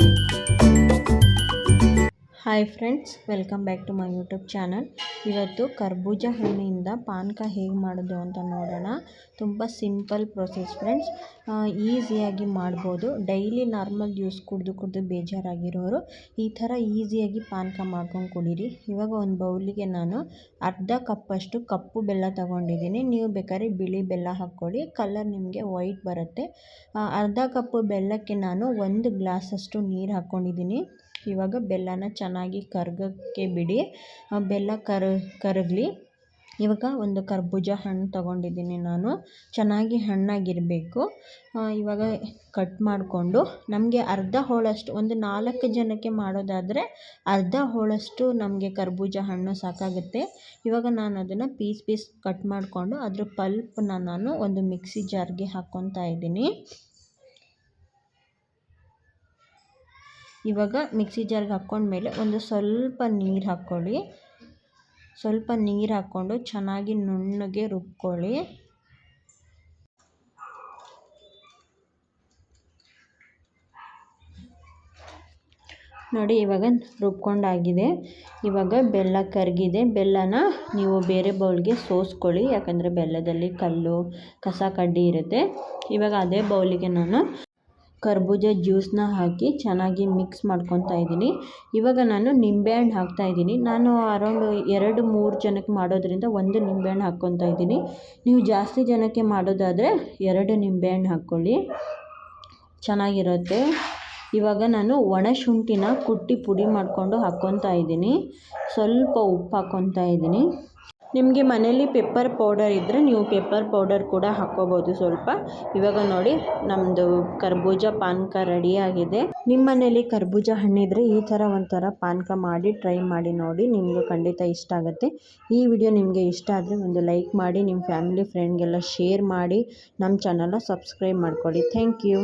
you. Hi friends welcome back to my YouTube channel ಇವತ್ತು ಕರ್ಬೂಜ ಹಣ್ಣಿಂದ ಪಾನಕ ಹೇಗೆ ಮಾಡೋದು ಅಂತ ನೋಡೋಣ. ತುಂಬ ಸಿಂಪಲ್ ಪ್ರೊಸೆಸ್ ಫ್ರೆಂಡ್ಸ್ ಈಸಿಯಾಗಿ ಮಾಡ್ಬೋದು. ಡೈಲಿ ನಾರ್ಮಲ್ ಜ್ಯೂಸ್ ಕುಡಿದು ಕುಡಿದು ಬೇಜಾರಾಗಿರೋರು ಈ ಥರ ಈಸಿಯಾಗಿ ಪಾನಕ ಮಾಡ್ಕೊಂಡು ಕುಡೀರಿ. ಇವಾಗ ಒಂದು ಬೌಲಿಗೆ ನಾನು ಅರ್ಧ ಕಪ್ಪಷ್ಟು ಕಪ್ಪು ಬೆಲ್ಲ ತಗೊಂಡಿದ್ದೀನಿ. ನೀವು ಬೇಕಾದ್ರೆ ಬಿಳಿ ಬೆಲ್ಲ ಹಾಕ್ಕೊಳ್ಳಿ. ಕಲರ್ ನಿಮಗೆ ವೈಟ್ ಬರುತ್ತೆ. ಅರ್ಧ ಕಪ್ಪು ಬೆಲ್ಲಕ್ಕೆ ನಾನು ಒಂದು ಗ್ಲಾಸಷ್ಟು ನೀರು ಹಾಕ್ಕೊಂಡಿದ್ದೀನಿ ಇವಾಗ ಬೆಲ್ಲನ ಚೆನ್ನಾಗಿ ಕರ್ಗೋಕ್ಕೆ ಬಿಡಿ. ಬೆಲ್ಲ ಕರ, ಕರಗಲಿ. ಇವಾಗ ಒಂದು ಕರ್ಬೂಜ ಹಣ್ಣು ತೊಗೊಂಡಿದ್ದೀನಿ ನಾನು. ಚೆನ್ನಾಗಿ ಹಣ್ಣಾಗಿರಬೇಕು. ಇವಾಗ ಕಟ್ ಮಾಡಿಕೊಂಡು ನಮಗೆ ಅರ್ಧ ಹೋಳಷ್ಟು, ಒಂದು ನಾಲ್ಕು ಜನಕ್ಕೆ ಮಾಡೋದಾದರೆ ಅರ್ಧ ಹೋಳಷ್ಟು ನಮಗೆ ಕರ್ಬೂಜ ಹಣ್ಣು ಸಾಕಾಗುತ್ತೆ. ಇವಾಗ ನಾನು ಅದನ್ನು ಪೀಸ್ ಪೀಸ್ ಕಟ್ ಮಾಡಿಕೊಂಡು ಅದ್ರ ಪಲ್ಪನ್ನ ನಾನು ಒಂದು ಮಿಕ್ಸಿ ಜಾರ್ಗೆ ಹಾಕ್ಕೊತಾ ಇದ್ದೀನಿ. ಇವಾಗ ಮಿಕ್ಸಿ ಜಾರ್ಗೆ ಹಾಕ್ಕೊಂಡ್ಮೇಲೆ ಒಂದು ಸ್ವಲ್ಪ ನೀರು ಹಾಕ್ಕೊಳ್ಳಿ. ಸ್ವಲ್ಪ ನೀರು ಹಾಕ್ಕೊಂಡು ಚೆನ್ನಾಗಿ ನುಣ್ಣಗೆ ರುಬ್ಕೊಳ್ಳಿ. ನೋಡಿ ಇವಾಗ ರುಬ್ಕೊಂಡಾಗಿದೆ. ಇವಾಗ ಬೆಲ್ಲ ಕರಗಿದೆ. ಬೆಲ್ಲನ ನೀವು ಬೇರೆ ಬೌಲ್ಗೆ ಸೋಸ್ಕೊಳ್ಳಿ. ಯಾಕಂದರೆ ಬೆಲ್ಲದಲ್ಲಿ ಕಲ್ಲು, ಕಸ, ಕಡ್ಡಿ ಇರುತ್ತೆ. ಇವಾಗ ಅದೇ ಬೌಲಿಗೆ ನಾನು ಕರ್ಬೂಜ ಜ್ಯೂಸನ್ನ ಹಾಕಿ ಚೆನ್ನಾಗಿ ಮಿಕ್ಸ್ ಮಾಡ್ಕೊತಾ ಇದ್ದೀನಿ. ಇವಾಗ ನಾನು ನಿಂಬೆಹಣ್ಣು ಹಾಕ್ತಾ ಇದ್ದೀನಿ. ನಾನು ಅರೌಂಡ್ ಎರಡು, ಮೂರು ಜನಕ್ಕೆ ಮಾಡೋದ್ರಿಂದ ಒಂದು ನಿಂಬೆಹಣ್ಣು ಹಾಕ್ಕೊತಾ ಇದ್ದೀನಿ. ನೀವು ಜಾಸ್ತಿ ಜನಕ್ಕೆ ಮಾಡೋದಾದರೆ ಎರಡು ನಿಂಬೆಹಣ್ಣು ಹಾಕ್ಕೊಳ್ಳಿ. ಚೆನ್ನಾಗಿರುತ್ತೆ. ಇವಾಗ ನಾನು ಒಣ ಶುಂಠಿನ ಕುಟ್ಟಿ ಪುಡಿ ಮಾಡಿಕೊಂಡು ಹಾಕ್ಕೊತಾ ಇದ್ದೀನಿ. ಸ್ವಲ್ಪ ಉಪ್ಪು ಹಾಕ್ಕೊತಾ ಇದ್ದೀನಿ. ನಿಮಗೆ ಮನೇಲಿ ಪೆಪ್ಪರ್ ಪೌಡರ್ ಇದ್ದರೆ ನೀವು ಪೆಪ್ಪರ್ ಪೌಡರ್ ಕೂಡ ಹಾಕ್ಕೋಬೋದು ಸ್ವಲ್ಪ. ಇವಾಗ ನೋಡಿ ನಮ್ಮದು ಕರ್ಬೂಜ ಪಾನಕ ರೆಡಿಯಾಗಿದೆ ನಿಮ್ಮ ಮನೇಲಿ ಕರ್ಬೂಜ ಹಣ್ಣಿದ್ರೆ ಈ ಥರ ಒಂಥರ ಪಾನಕ ಮಾಡಿ ಟ್ರೈ ಮಾಡಿ ನೋಡಿ, ನಿಮಗೂ ಖಂಡಿತ ಇಷ್ಟ ಆಗುತ್ತೆ. ಈ ವಿಡಿಯೋ ನಿಮಗೆ ಇಷ್ಟ ಆದರೆ ಒಂದು ಲೈಕ್ ಮಾಡಿ ನಿಮ್ಮ ಫ್ಯಾಮಿಲಿ ಫ್ರೆಂಡ್ಗೆಲ್ಲ ಶೇರ್ ಮಾಡಿ ನಮ್ಮ ಚಾನಲ್ನ ಸಬ್ಸ್ಕ್ರೈಬ್ ಮಾಡ್ಕೊಳ್ಳಿ. Thank you